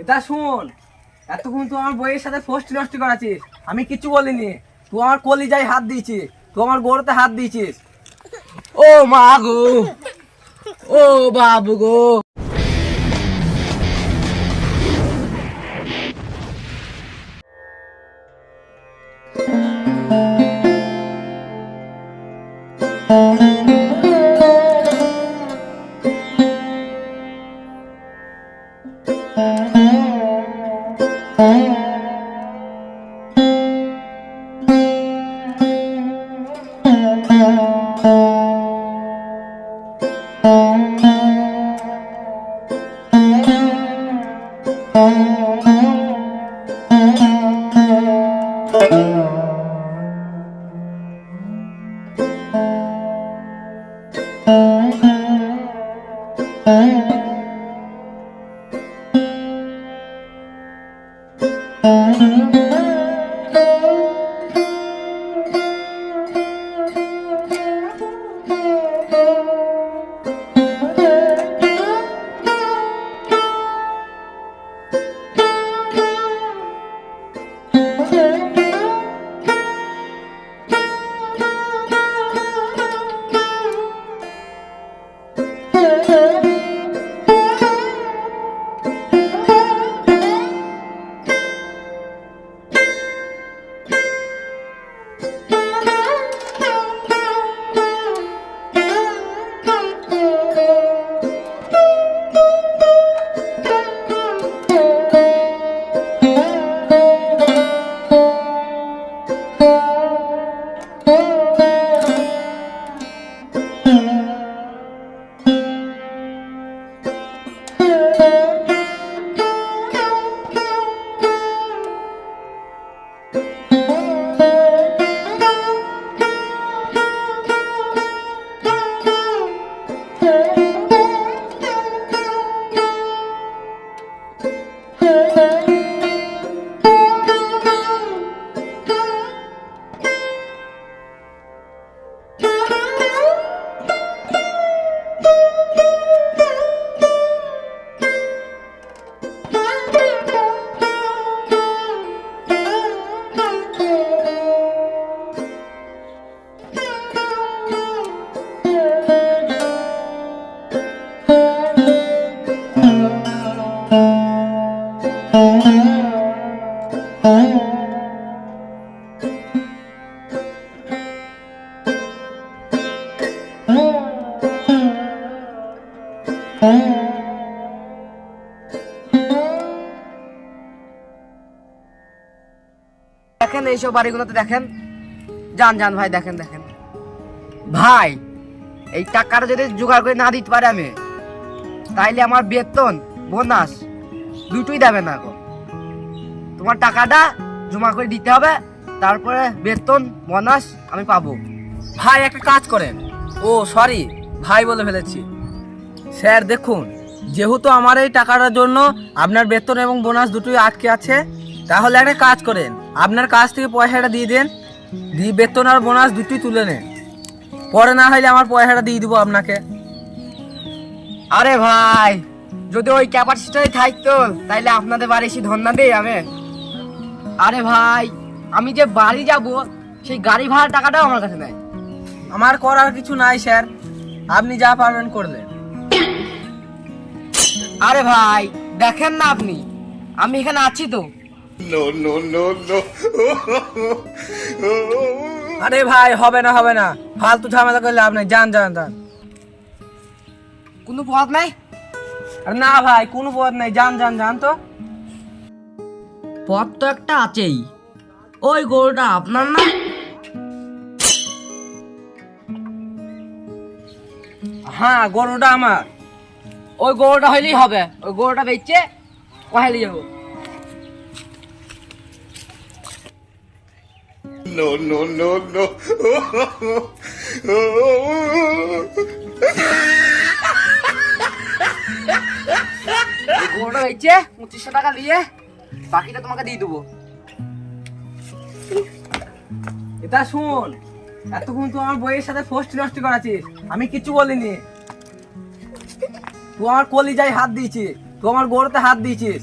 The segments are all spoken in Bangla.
এটা শোন, এতক্ষণ তুই আমার বইয়ের সাথে ফোস্ট নষ্ট করাছিস আমি কিছু বলিনি। তুই আমার কলিজায় হাত দিয়েছিস, তুই আমার গোড়তে হাত দিয়েছিস। ও মা গো, ও বাবু গো। Mm-hmm. Thank you. দেখেন এইসব বাড়িগুলোতে দেখেন। যান যান ভাই, দেখেন দেখেন। ভাই, এই টাকাটা যদি জোগাড় করে না দিতে পারে আমি, তাইলে আমার বেতন বোনাস, দুটোই দেবে না গো। তোমার টাকাটা জমা করে দিতে হবে, তারপরে বেতন বোনাস আমি পাবো। ভাই, একটা কাজ করেন। ও সরি ভাই বলে ফেলেছি। স্যার, দেখুন, যেহেতু আমার এই টাকাটার জন্য আপনার বেতন এবং বোনাস দুটোই আটকে আছে, তাহলে একটা কাজ করেন। আপনার কাছ থেকে পয়সাটা দিয়ে দেন। দিয়ে বেতন আর বোনাস দুটোই তুলে নেন। পরে না হলে আমার পয়সাটা দিয়ে দিব আপনাকে। আরে ভাই যদি ওই ক্যাপাসিটি থাকতো তাইলে আপনাদের বাড়ি এসে ধন্যা দেই আমি। আরে ভাই আমি যে বাড়ি যাব সেই গাড়ি ভাড়ার টাকাটাও আমার কাছে নাই। আমার করার কিছু নাই স্যার। আপনি যা পারবেন করলেন। আরে ভাই দেখেন না আপনি। আমি এখানে আছি তো। আরে ভাই হবে না হবে না। ফালতু ঝামেলা করলে আপনি যান যান যান। কোনো পথ নাই? আরে না ভাই কোনো পথ নেই। যান যান যান তো। পথ তো একটা আছেই। ওই গরুটা আপনার না হ্যাঁ গরুটা আমার। ওই গরুটা হইলেই হবে। ওই গরুটা বেচছে কহাইলে যাব। No, no, no. ওই গরুটা বেচছে পঁচিশশো টাকা দিয়ে বাকিটা তোমাকে দিয়ে দেবো। এটা শুন এতক্ষণ তুই আমার বইয়ের সাথে ফোস্ট নষ্ট করাছিস আমি কিচ্ছু বলিনি। তুই আমার কলিজায় হাত দিয়েছিস তুই আমার গোড়তে হাত দিয়েছিস।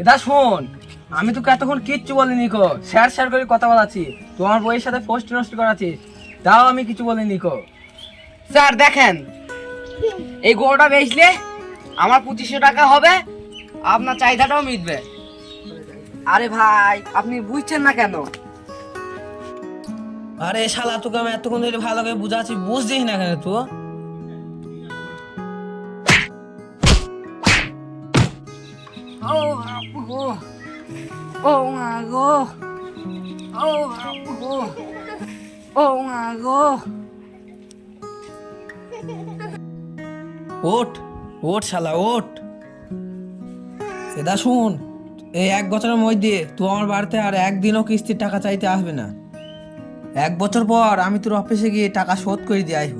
এটা শোন আমি তোকে এতক্ষণ কিচ্ছু বলিনি কো। স্যার স্যার করে কথা বলাচ্ছি। তুই আমার বইয়ের সাথে পোস্ট নষ্ট করাচ্ছিস তাও আমি কিছু বলিনি কো। স্যার দেখেন। এই গরুটা বেচলে আমার পঁচিশশো টাকা হবে আপনার চাহিদাটাও মিটবে। আরে ভাই আপনি বুঝছেন না কেন? আরে শালা তোকে আমি এতক্ষণ ধরে ভালো করে বুঝাচ্ছি বুঝছিস না কেন তুই? ও আপু গো। ও মা গো ও আপু গো ও মা গো ওঠ ওঠ শালা ওঠ সেদা শুন এই এক বছরের মধ্যে তুই আমার বাড়িতে আর একদিনও কিস্তির টাকা চাইতে আসবে না এক বছর পর আমি তোর অফিসে গিয়ে টাকা শোধ করে দিয়ে আসব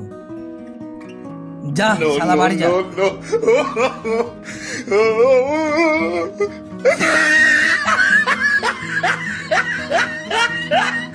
যা শালা বাড়ি যা. 鹅鹅鹅鹅